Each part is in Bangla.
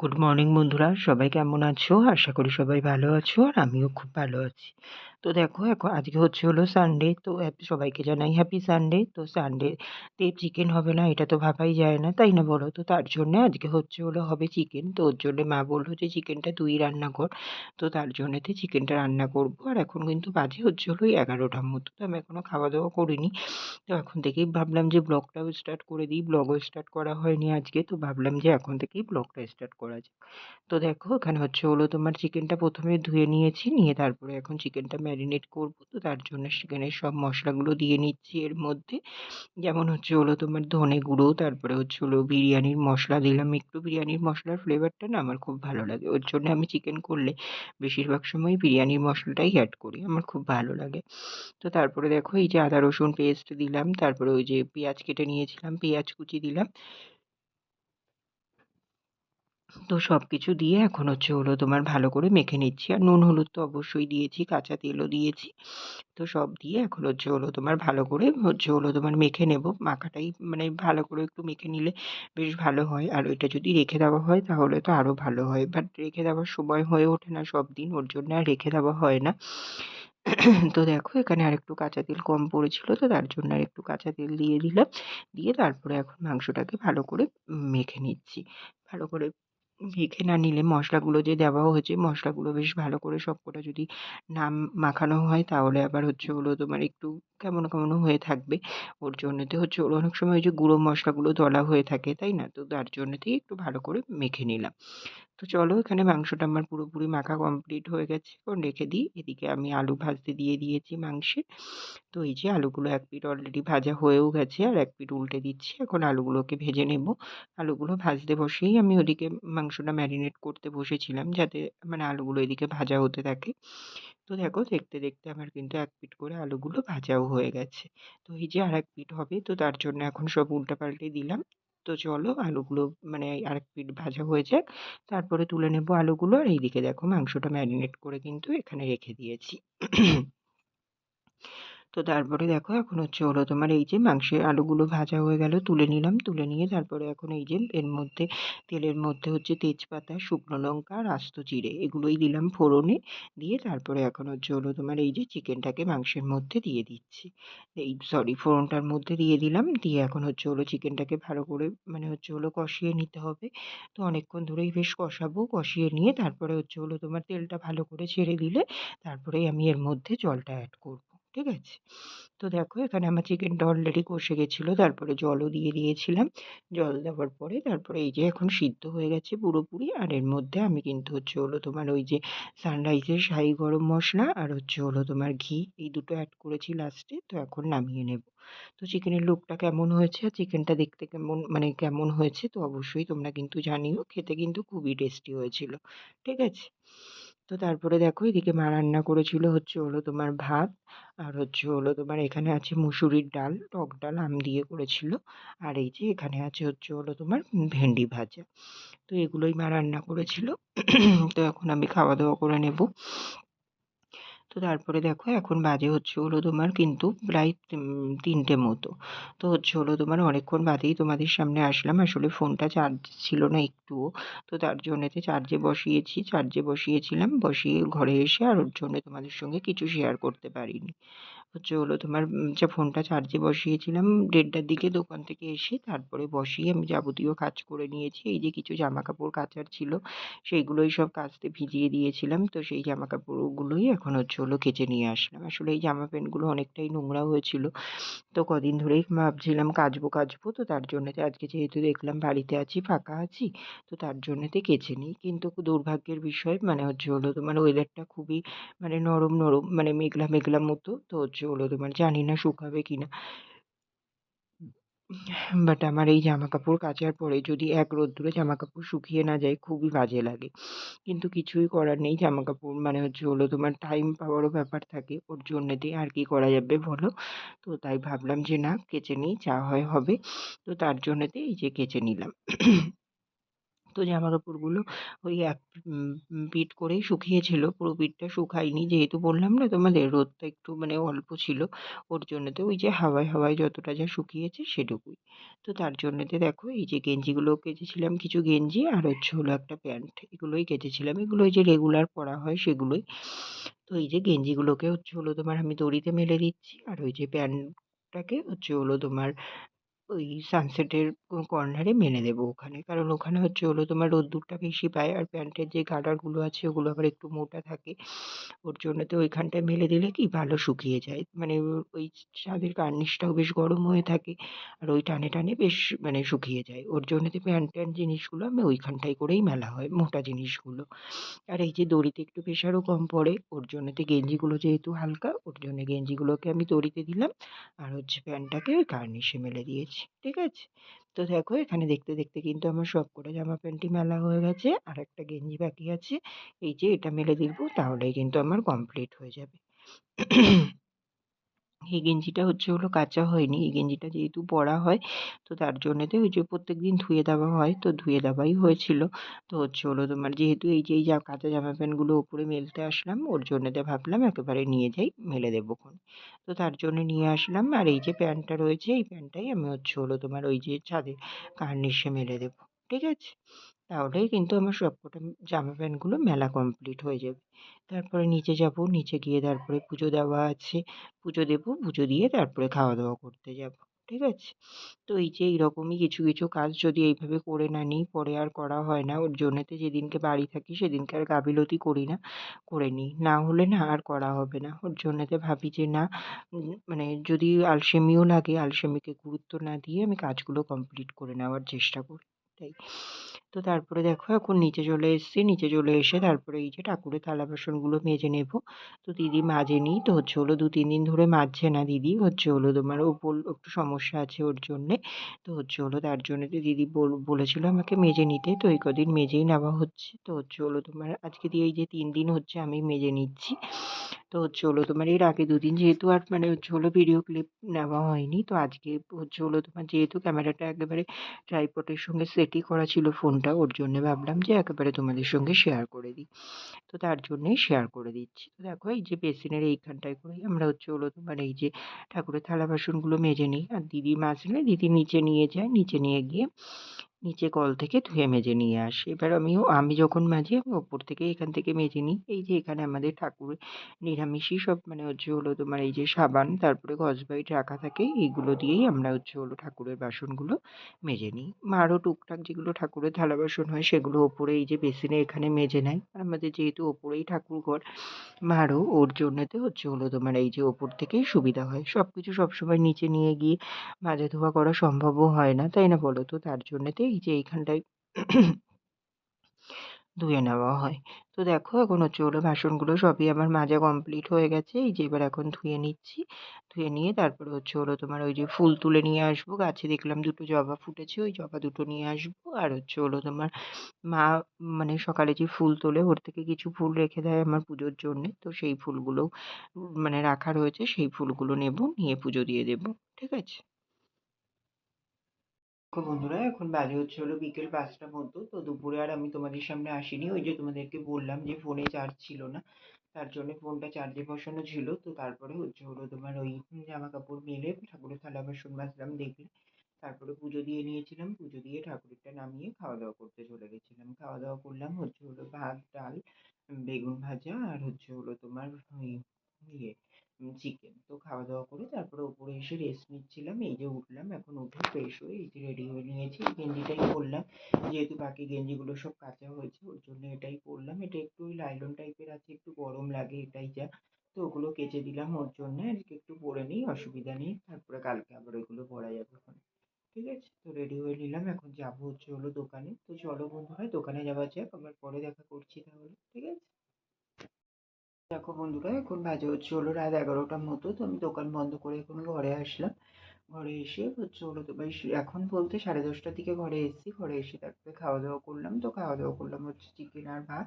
গুড মর্নিং বন্ধুরা। সবাই কেমন আছো? আশা করি সবাই ভালো আছো আর আমিও খুব ভালো আছি। তো দেখো এখন আজকে হচ্ছে হলো সানডে তো সবাইকে জানাই হ্যাপি সানডে তো সানডে তে চিকেন হবে না, এটা তো ভাবাই যায় না, তাই না বলো? তো তার জন্য আজকে হচ্ছে হলো হবে চিকেন তো ওর জন্য মা বলল যে চিকেনটা তুই রান্না কর। তো তার জন্যতে চিকেনটা রান্না করব। আর এখন কিন্তু বাজে হচ্ছে হলো এগারোটার মতো তো আমি এখনও খাওয়া দাওয়া করিনি। তো এখন থেকেই ভাবলাম যে, ব্লগটাও স্টার্ট করে দিই। ব্লগও স্টার্ট করা হয়নি আজকে। তো ভাবলাম যে, এখন থেকেই ব্লগটা স্টার্ট করা যাক। তো দেখো এখানে হচ্ছে হলো তোমার চিকেনটা প্রথমে ধুয়ে নিয়েছি, নিয়ে তারপরে এখন চিকেনটা ম্যারিনেট করব। তো তার জন্য সেখানে সব মশলাগুলো দিয়ে নিচ্ছি এর মধ্যে। যেমন হচ্ছে হলো তোমার ধনে গুঁড়ো, তারপরে হচ্ছে হলো বিরিয়ানির মশলা দিলাম একটু। বিরিয়ানির মশলার ফ্লেভারটা না আমার খুব ভালো লাগে। ওর জন্য আমি চিকেন করলে বেশিরভাগ সময় বিরিয়ানির মশলাটাই অ্যাড করি, আমার খুব ভালো লাগে। তো তারপরে দেখো এই যে আদা রসুন পেস্ট দিলাম, তারপরে ওই যে পেঁয়াজ কেটে নিয়েছিলাম, পেঁয়াজ কুচি দিলাম। তো সব কিছু দিয়ে এখন হচ্ছে হলো তোমার ভালো করে মেখে নিচ্ছি। আর নুন, হলুদ তো অবশ্যই দিয়েছি, কাঁচা তেলও দিয়েছি। তো সব দিয়ে এখন হচ্ছে হলো তোমার ভালো করে হচ্ছে হলো তোমার মেখে নেব। মাখাটাই মানে ভালো করে একটু মেখে নিলে বেশ ভালো হয়। আর ওইটা যদি রেখে দেওয়া হয় তাহলে তো আরও ভালো হয়। বাট রেখে দেওয়ার সময় হয়ে ওঠে না সব দিন, ওর জন্য আর রেখে দেওয়া হয় না। তো দেখো এখানে আরেকটু কাঁচা তেল কম পড়েছিল তো তার জন্য আর একটু কাঁচা তেল দিয়ে দিলাম। দিয়ে তারপরে এখন মাংসটাকে ভালো করে মেখে নিচ্ছি। ভালো করে মেখে না নিলে মশলাগুলো যে দেওয়া হয়েছে মশলাগুলো বেশ ভালো করে সবকটা যদি না মাখানো হয়, তাহলে আবার হচ্ছে ওগুলো তোমার একটু কেমন কেমন হয়ে থাকবে। ওর জন্যতে হচ্ছে ওর অনেক সময় ওই যে গুঁড়ো মশলাগুলো দলা হয়ে থাকে, তাই না? তো তার জন্যতেই একটু ভালো করে মেখে নিলাম। তো চলো এখানে মাংসটা আমার পুরোপুরি মাখা কমপ্লিট হয়ে গেছে। এখন রেখে দিই। এদিকে আমি আলু ভাজতে দিয়ে দিয়েছি মাংসে। তো এই যে আলুগুলো এক পিঠ অলরেডি ভাজা হয়েও গেছে আর এক পিঠ উল্টে দিচ্ছি। এখন আলুগুলোকে ভেজে নেব। আলুগুলো ভাজতে বসেই আমি ওদিকে মাংসটা ম্যারিনেট করতে বসেছিলাম যাতে মানে আলুগুলো এদিকে ভাজা হতে থাকে। তো দেখো দেখতে দেখতে আমার কিন্তু এক পিঠ করে আলুগুলো ভাজাও হয়ে গেছে। তো এই যে আর এক পিঠ হবে তো তার জন্য এখন সব উল্টাপাল্টে দিলাম। তো চলো আলুগুলো মানে আর এক পিঠ ভাজা হয়ে যাক। তারপরে তুলে নেব আলুগুলো আর এইদিকে দেখো মাংসটা ম্যারিনেট করে কিন্তু এখানে রেখে দিয়েছি। তো তারপরে দেখো এখন হচ্ছে হলো তোমার এই যে মাংসের আলুগুলো ভাজা হয়ে গেল, তুলে নিলাম, তুলে নিয়ে তারপরে এখন এই যে এর মধ্যে, তেলের মধ্যে হচ্ছে তেজপাতা, শুকনো লঙ্কা আর আস্ত জিরে, এগুলোই দিলাম ফোড়নে, দিয়ে তারপরে এখন হচ্ছে হলো তোমার এই যে চিকেনটাকে মাংসের মধ্যে দিয়ে দিচ্ছি। এই সরি ফোড়নটার মধ্যে দিয়ে দিলাম, দিয়ে এখন হচ্ছে হলো চিকেনটাকে ভালো করে মানে হচ্ছে হলো কষিয়ে নিতে হবে। তো অনেকক্ষণ ধরেই বেশ কষাবো, কষিয়ে নিয়ে তারপরে হচ্ছে হলো তোমার তেলটা ভালো করে ছেড়ে দিলে তারপরেই আমি এর মধ্যে জলটা অ্যাড করব। ঠিক আছে? তো দেখো এখানে আমার চিকেনটা অলরেডি কষে গেছিল, তারপরে জলও দিয়ে দিয়েছিলাম। জল দেওয়ার পরে তারপরে এই যে এখন সিদ্ধ হয়ে গেছে পুরোপুরি, আর এর মধ্যে আমি কিন্তু হচ্ছে হলো তোমার ওই যে সানরাইজের শাহি গরম মশলা আর হচ্ছে হলো তোমার ঘি, এই দুটো অ্যাড করেছি লাস্টে তো এখন নামিয়ে নেব। তো চিকেনের লুকটা কেমন হয়েছে আর চিকেনটা দেখতে কেমন মানে কেমন হয়েছে তো অবশ্যই তোমরা কিন্তু জানিও, খেতে কিন্তু খুবই টেস্টি হয়েছিল। ঠিক আছে? তো তারপরে দেখো এদিকে মা রান্না করেছিল হচ্ছে হলো তোমার ভাত, আর হচ্ছে হলো তোমার এখানে আছে মুসুরির ডাল, টক ডাল, আম দিয়ে করেছিল। আর এই যে এখানে আছে হচ্ছে হলো তোমার ভেন্ডি ভাজা। তো এগুলোই মা রান্না করেছিল। তো এখন আমি খাওয়া দাওয়া করে নেব। তো তারপরে দেখো এখন বাজে হচ্ছে হলো তোমার কিন্তু প্রায় তিনটে মতো। তো হচ্ছে হলো তোমার অনেকক্ষণ বাদেই তোমাদের সামনে আসলাম। আসলে ফোনটা চার্জ ছিল না একটুও। তো তার জন্যেতে চার্জে বসিয়েছি চার্জে বসিয়েছিলাম। বসিয়ে ঘরে এসে আর ওর জন্য তোমাদের সঙ্গে কিছু শেয়ার করতে পারিনি। হচ্ছে হলো তোমার যে ফোনটা চার্জে বসিয়েছিলাম, দেড়টার দিকে দোকান থেকে এসে তারপরে বসিয়ে আমি যাবতীয় কাজ করে নিয়েছি। এই যে কিছু জামা কাপড় কাচার ছিল, সেইগুলোই সব কাচতে ভিজিয়ে দিয়েছিলাম। তো সেই জামা কাপড়গুলোই এখন হচ্ছে হলো কেচে নিয়ে আসলাম। আসলে এই জামা প্যান্টগুলো অনেকটাই নোংরা হয়েছিল। তো কদিন ধরেই ভাবছিলাম কাচবো কাচবো। তো তার জন্যতে আজকে যেহেতু দেখলাম বাড়িতে আছি, ফাঁকা আছি, তো তার জন্যতে কেচে নিই। কিন্তু দুর্ভাগ্যের বিষয় মানে হচ্ছে হলো তোমার ওয়েদারটা খুবই মানে নরম নরম মানে মেঘলা মেঘলা মতো। তো হচ্ছে হলো তোমার জানি না শুকাবে কি না। বাট আমার এই জামা কাপড় কাচার পরে যদি এক রোদ্দুরে জামা কাপড় শুকিয়ে না যায়, খুবই বাজে লাগে। কিন্তু কিছুই করার নেই জামা কাপড় মানে হচ্ছে হলো তোমার টাইম পাওয়ারও ব্যাপার থাকে। ওর জন্যেতেই আর কি করা যাবে বলো? তো তাই ভাবলাম যে না, কেচে নিই, যা হয় হবে। তো তার জন্যতে এই যে কেচে নিলাম। তো জামা কাপড়গুলো ওই এক পিঠ করেই শুকিয়েছিল। পুরো পিঠটা শুকায়নি যেহেতু বললাম না তোমাদের, রোদটা একটু মানে অল্প ছিল। ওর জন্যতে ওই যে হাওয়ায় হাওয়ায় যতটা যা শুকিয়েছে সেটুকুই। তো তার জন্যতে দেখো এই যে গেঞ্জিগুলো কেচেছিলাম, কিছু গেঞ্জি আর হচ্ছে হলো একটা প্যান্ট। এগুলোই কেচেছিলাম। এগুলো যে রেগুলার পরা হয় সেগুলোই। তো এই যে গেঞ্জিগুলোকে হচ্ছে হলো তোমার আমি দড়িতে মেলে দিচ্ছি। আর ওই যে প্যান্টটাকে হচ্ছে হলো তোমার ওই সানসেটের কর্নারে মেলে দেবো ওখানে। কারণ ওখানে হচ্ছে হলো তোমার রোদ্দুরটা বেশি পায় আর প্যান্টের যে গার্ডারগুলো আছে ওগুলো আবার একটু মোটা থাকে। ওর জন্য তো ওইখানটায় মেলে দিলে কি ভালো শুকিয়ে যায়। মানে ওই ছাদের কার্নিশটাও বেশ গরম হয়ে থাকে আর ওই টানে টানে বেশ মানে শুকিয়ে যায়। ওর জন্য তো প্যান্ট ট্যান্ট জিনিসগুলো আমি ওইখানটায় করেই মেলা হয়, মোটা জিনিসগুলো। আর এই যে দড়িতে একটু প্রেশারও কম পড়ে, ওর জন্য জন্যতে গেঞ্জিগুলো যেহেতু হালকা, ওর জন্য গেঞ্জিগুলোকে আমি দড়িতে দিলাম। আর হচ্ছে প্যান্টটাকে ওই কার্নিশে মেলে দিয়েছি। ঠিক আছে? তো দেখো এখানে দেখতে দেখতে কিন্তু আমার সব করে জামা প্যান্টই মেলা হয়ে গেছে, আর একটা গেঞ্জি বাকি আছে। এই যে এটা মেলে দিব, তাহলেই কিন্তু আমার কমপ্লিট হয়ে যাবে। এই গেঞ্জিটা হচ্ছে হলো কাচা হয়নি। এই গেঞ্জিটা যেহেতু পরা হয়, তো তার জন্যতে ওই যে প্রত্যেক দিন ধুয়ে দেওয়া হয়, তো ধুয়ে দেওয়াই হয়েছিল। তো হচ্ছে হলো তোমার যেহেতু এই যে, এই কাঁচা জামা প্যান্টগুলো ওপরে মেলতে আসলাম, ওর জন্যতে ভাবলাম একেবারে নিয়ে যাই, মেলে দেবো খন তো তার জন্য নিয়ে আসলাম, আর এই যে প্যান্টটা রয়েছে, এই প্যান্টটাই আমি হচ্ছে হলো তোমার ওই যে ছাদে কার্নিশে মেলে দেবো। ঠিক আছে? তাহলেই কিন্তু আমার সবকটা জামা প্যান্টগুলো মেলা কমপ্লিট হয়ে যাবে। তারপরে নিচে যাব, নিচে গিয়ে তারপরে পুজো দেওয়া আছে। পুজো দেবো, পুজো দিয়ে তারপরে খাওয়া দাওয়া করতে যাব, ঠিক আছে? তো এই যে এইরকমই কিছু কিছু কাজ যদি এইভাবে করে না নিই, পরে আর করা হয় না। ওর জন্যতে যেদিনকে বাড়ি থাকি, সেদিনকে আর গাফিলতি করি না, করে নিই। না হলে না আর করা হবে না। ওর জন্যতে ভাবি যে না মানে যদি আলসেমিও লাগে, আলসেমিকে গুরুত্ব না দিয়ে আমি কাজগুলো কমপ্লিট করে নেওয়ার চেষ্টা করি, তাই। তো তারপরে দেখো এখন নিচে চলে এসেছি। নিচে চলে এসে তারপরে এই যে ঠাকুরের থালা বাসনগুলো মেজে নেব। তো দিদি মাজেনি তো হচ্ছে হলো দু, তিন দিন ধরে মাজছে না দিদি। হচ্ছে হলো তোমার ওপর একটু সমস্যা আছে ওর জন্যে। তো হচ্ছে হলো তার জন্য তো দিদি বলেছিল আমাকে মেজে নিতে। তো এই কদিন মেজেই নেওয়া হচ্ছে। তো হচ্ছে হলো তোমার আজকে দিয়ে এই যে তিন দিন হচ্ছে আমি মেজে নিচ্ছি। তো হচ্ছে হলো তোমার এর আগে দুদিন যেহেতু আর মানে হচ্ছে হলো ভিডিও ক্লিপ নেওয়া হয়নি। তো আজকে হচ্ছে হলো তোমার যেহেতু ক্যামেরাটা একেবারে ট্রাইপডের সঙ্গে সেটই করা ছিল ফোনটা ওর জন্য ভাবলাম যে একেবারে তোমাদের সঙ্গে শেয়ার করে দিই। তো তার জন্যই শেয়ার করে দিচ্ছি। তো দেখো এই যে বেসিনের এইখানটায় করেই আমরা হচ্ছে হলো তোমার এই যে ঠাকুরের থালা বাসনগুলো মেজে নিই। আর দিদি মাজলে দিদি নিচে নিয়ে যায়, নিচে নিয়ে গিয়ে নিচে কল থেকে ধুয়ে মেজে নিয়ে আসি। এবার আমিও, আমি যখন মাজি আমি ওপর থেকে এখান থেকে মেজে নিই। এই যে এখানে আমাদের ঠাকুর, নিরামিষই সব মানে হচ্ছে হলো তোমার এই যে সাবান, তারপরে স্কচব্রাইট রাখা থাকে, এইগুলো দিয়েই আমরা হচ্ছে হলো ঠাকুরের বাসনগুলো মেজে নিই। মারও টুকটাক যেগুলো ঠাকুরের থালা বাসন হয়, সেগুলো ওপরে এই যে বেসিনে এখানে মেজে নেয়। আর আমাদের যেহেতু ওপরেই ঠাকুর ঘর মারও ওর জন্যতে হচ্ছে হলো তোমার এই যে ওপর থেকেই সুবিধা হয়। সব কিছু সবসময় নিচে নিয়ে গিয়ে মাজা ধোয়া করা সম্ভবও হয় না, তাই না বলো তো? তার জন্যতে এই যে এইখানটায় ধুয়ে নেওয়া হয়। তো দেখো এখন হচ্ছে হলো বাসনগুলো সবই আমার মাজা কমপ্লিট হয়ে গেছে। এই যে এবার এখন ধুয়ে নিচ্ছি। ধুয়ে নিয়ে তারপরে হচ্ছে হলো তোমার ওই যে ফুল তুলে নিয়ে আসব। গাছে দেখলাম দুটো জবা ফুটেছে, ওই জবা দুটো নিয়ে আসব। আর হচ্ছে হলো তোমার মা মানে সকালে যে ফুল তোলে ওর থেকে কিছু ফুল রেখে দেয় আমার পুজোর জন্যে। তো সেই ফুলগুলো মানে রাখা রয়েছে সেই ফুলগুলো নেব, নিয়ে পুজো দিয়ে দেবো। ঠিক আছে? দেখো বন্ধুরা, এখন বাজে হচ্ছে হলো বিকেল পাঁচটা মতো। তো দুপুরে আর আমি তোমাদের সামনে আসিনি। ওই যে তোমাদেরকে বললাম যে ফোনে চার্জ ছিল না, তার জন্য ফোনটা চার্জে বসানো ছিল। তো তারপরে হচ্ছে হলো তোমার ওই জামা কাপড় মেলে ঠাকুরের থালা বাসন মাজলাম, দেখলে। তারপরে পুজো দিয়ে নিয়েছিলাম। পুজো দিয়ে ঠাকুরেরটা নামিয়ে খাওয়া দাওয়া করতে চলে গেছিলাম। খাওয়া দাওয়া করলাম হচ্ছে হলো ভাত, ডাল বেগুন ভাজা আর হচ্ছে হলো তোমার ওই ইয়ে চিকেন তো খাওয়া দাওয়া করে তারপরে উপরে এসে রেস্ট নিচ্ছিলাম। এই যে উঠলাম, এখন উঠে ফ্রেশ হয়ে এই যে রেডি হয়ে নিয়েছি। গেঞ্জিটাই পরলাম। যেহেতু বাকি গেঞ্জিগুলো সব কাঁচা হয়েছে, ওর জন্য এটাই পরলাম। এটা একটু ওই লাইলন টাইপের আছে, একটু গরম লাগে এটাই যা। তো ওগুলো কেচে দিলাম ওর জন্য। আজকে একটু পরে নিই, অসুবিধা নেই। তারপরে কালকে আবার ওইগুলো পরা যাবে ওখানে। ঠিক আছে? তো রেডি হয়ে নিলাম। এখন যাব হচ্ছে হলো দোকানে। তো চলো বন্ধুরা, দোকানে যাওয়া যাক। আবার পরে দেখা করছি তাহলে। ঠিক আছে? দেখো বন্ধুরা, এখন বাজে হচ্ছে হলো রাত এগারোটার মতো, তো আমি দোকান বন্ধ করে এখন ঘরে আসলাম। ঘরে এসে হচ্ছে হলো তোমার এখন বলতে সাড়ে দশটার দিকে ঘরে এসেছি। ঘরে এসে তারপরে খাওয়া দাওয়া করলাম, তো খাওয়া দাওয়া করলাম হচ্ছে চিকেন আর ভাত।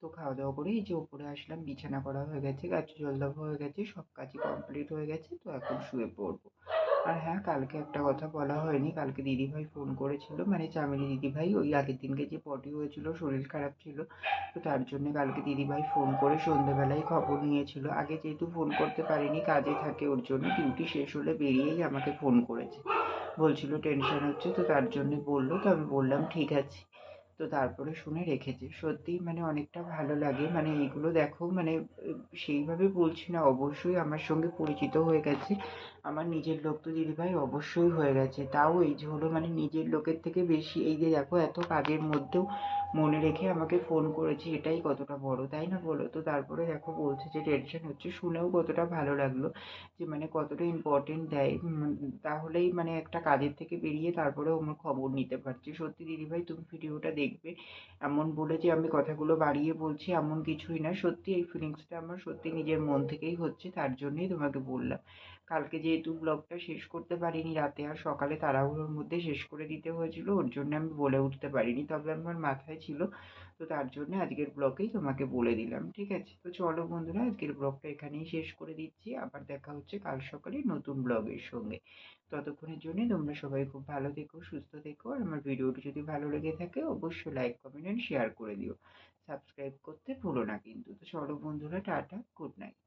তো খাওয়া দাওয়া করে এই যে ওপরে আসলাম, বিছানা করা হয়ে গেছে, গাছ জল দেওয়া হয়ে গেছে, সব কাজই কমপ্লিট হয়ে গেছে, তো এখন শুয়ে পড়ব। আর হ্যাঁ কালকে একটা কথা বলা হয়নি। কালকে দিদিভাই ফোন করেছিল। মানে চামেলি দিদিভাই ওই আগের দিনকে যে পটি হয়েছিল, শরীর খারাপ ছিল, তো তার জন্য কালকে দিদিভাই ফোন করে সন্ধেবেলায় খবর নিয়েছিল। আগে যেহেতু ফোন করতে পারিনি, কাজে থাকে ওর জন্য ডিউটি শেষ হলে বেরিয়েই আমাকে ফোন করেছে। বলছিল টেনশন হচ্ছে, তো তার জন্যে বলল, তো আমি বললাম, ঠিক আছে। তো তারপরে শুনে রেখেছে। সত্যিই মানে অনেকটা ভালো লাগে। মানে এইগুলো দেখো মানে সেইভাবে বলছি না, অবশ্যই আমার সঙ্গে পরিচিত হয়ে গেছে। আমার নিজের লোক তো দিদিভাই অবশ্যই হয়ে গেছে। তাও এই যে হলো মানে নিজের লোকের থেকে বেশি এই যে দেখো এত কাজের মধ্যেও মনে রেখে আমাকে ফোন করেছে, এটাই কতটা বড়, তাই না বলো? তো তারপরে দেখো বলছে যে টেনশন হচ্ছে, শুনেও কতটা ভালো লাগল যে মানে কতটা ইম্পর্টেন্ট দেয়। তাহলেই মানে একটা কাজের থেকে বেরিয়ে তারপরেও আমার খবর নিতে পারছি। সত্যি দিদিভাই, তুমি ভিডিওটা দেখবে। এমন বলে যে আমি কথাগুলো বাড়িয়ে বলছি, এমন কিছুই না। সত্যি এই ফিলিংসটা আমার সত্যি নিজের মন থেকেই হচ্ছে, তার জন্যই তোমাকে বললাম। কালকে যেহেতু ব্লগটা শেষ করতে পারিনি রাতে আর সকালে তাড়াহুড়োর মধ্যে শেষ করে দিতে হয়েছিল, ওর জন্য আমি বলে উঠতে পারিনি। তবে আমার মাথায় ছিল, তো তার জন্য আজকের ব্লগেই তোমাকে বলে দিলাম, ঠিক আছে? তো চলো বন্ধুরা, আজকের ব্লগটা এখানেই শেষ করে দিচ্ছি। আবার দেখা হচ্ছে কাল সকালে নতুন ব্লগের সঙ্গে। ততক্ষণের জন্য তোমরা সবাই খুব ভালো থেকো, সুস্থ থেকো। আর আমার ভিডিওটি যদি ভালো লেগে থাকে, অবশ্যই লাইক কমেন্ট অ্যান্ড শেয়ার করে দিও। সাবস্ক্রাইব করতে ভুলো না কিন্তু। তো চলো বন্ধুরা, টাটা গুড নাইট